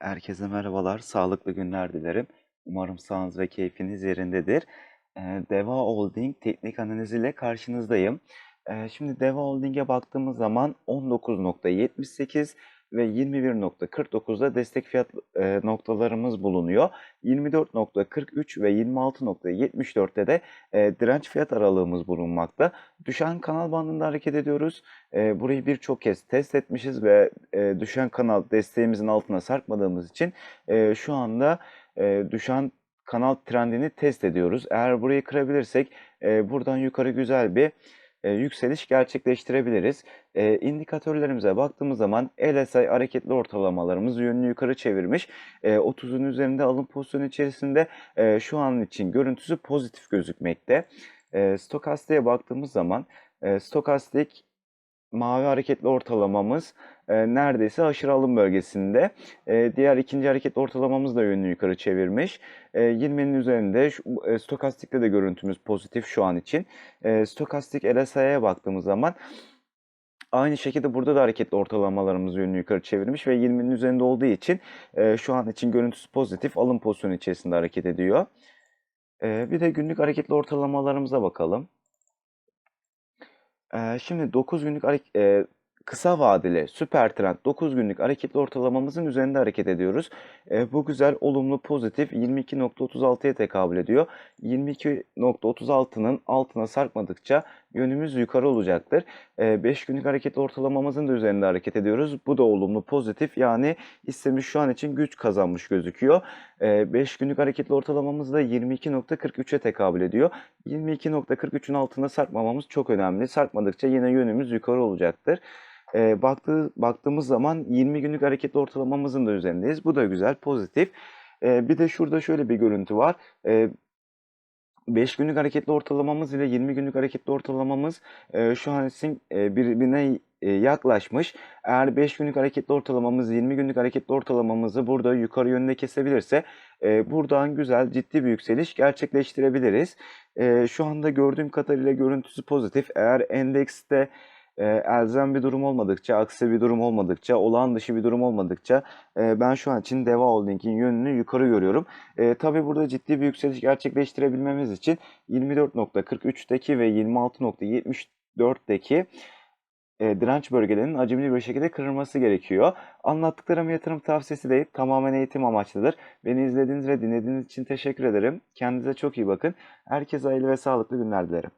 Herkese merhabalar, sağlıklı günler dilerim. Umarım sağlığınız ve keyfiniz yerindedir. Deva Holding teknik analiz ile karşınızdayım. Şimdi Deva Holding'e baktığımız zaman 19.78 ve 21.49'da destek fiyat eee, noktalarımız bulunuyor. 24.43 ve 26.74'te de eee, direnç fiyat aralığımız bulunmakta. Düşen kanal bandında hareket ediyoruz. Eee, burayı birçok kez test etmişiz ve eee, düşen kanal desteğimizin altına sarkmadığımız için eee, şu anda eee, düşen kanal trendini test ediyoruz. Eğer burayı kırabilirsek eee, buradan yukarı güzel bir eee, yükseliş gerçekleştirebiliriz. Eee, indikatörlerimize baktığımız zaman LSI hareketli ortalamalarımız yönünü yukarı çevirmiş. Eee, 30'un üzerinde alım pozisyonu içerisinde eee, şu an için görüntüsü pozitif gözükmekte. Eee, stokastik'e baktığımız zaman eee, stokastik mavi hareketli ortalamamız eee, neredeyse aşırı alım bölgesinde. Eee, diğer ikinci hareketli ortalamamız da yönünü yukarı çevirmiş. Eee, 20'nin üzerinde şu, eee, stokastikte de görüntümüz pozitif şu an için. Eee, stokastik LSI'ye baktığımız zaman aynı şekilde burada da hareketli ortalamalarımız yönünü yukarı çevirmiş ve 20'nin üzerinde olduğu için eee, şu an için görüntüsü pozitif alım pozisyonu içerisinde hareket ediyor. Eee, bir de günlük hareketli ortalamalarımıza bakalım. Şimdi 9 günlük kısa vadeli süper trend 9 günlük hareketli ortalamamızın üzerinde hareket ediyoruz. Eee, bu güzel, olumlu, pozitif 22.36'ya tekabül ediyor. 22.36'nın altına sarkmadıkça yönümüz yukarı olacaktır. Eee, 5 günlük hareketli ortalamamızın da üzerinde hareket ediyoruz. Bu da olumlu, pozitif. Yani hissemiz şu an için güç kazanmış gözüküyor. Eee, 5 günlük hareketli ortalamamız da 22.43'e tekabül ediyor. 22.43'ün altına sarkmamamız çok önemli. Sarkmadıkça yine yönümüz yukarı olacaktır. Eee, baktığı, baktığımız zaman 20 günlük hareketli ortalamamızın da üzerindeyiz. Bu da güzel, pozitif. Eee, bir de şurada şöyle bir görüntü var. Eee 5 günlük hareketli ortalamamız ile 20 günlük hareketli ortalamamız eee, şu an için eee, birbirine eee, yaklaşmış. Eğer 5 günlük hareketli ortalamamız 20 günlük hareketli ortalamamızı burada yukarı yönde kesebilirse eee, buradan güzel ciddi bir yükseliş gerçekleştirebiliriz. Eee, şu anda gördüğüm kadarıyla görüntüsü pozitif. Eğer endekste eee, elzem bir durum olmadıkça, aksi bir durum olmadıkça, olağan dışı bir durum olmadıkça eee, ben şu an için Deva Holding'in yönünü yukarı görüyorum. Eee tabii burada ciddi bir yükseliş gerçekleştirebilmemiz için 24.43'teki ve 26.74'teki eee, direnç bölgelerinin acemili bir şekilde kırılması gerekiyor. Anlattıklarım yatırım tavsiyesi değil, tamamen eğitim amaçlıdır. Beni izlediğiniz ve dinlediğiniz için teşekkür ederim. Kendinize çok iyi bakın. Herkese hayırlı ve sağlıklı günler dilerim.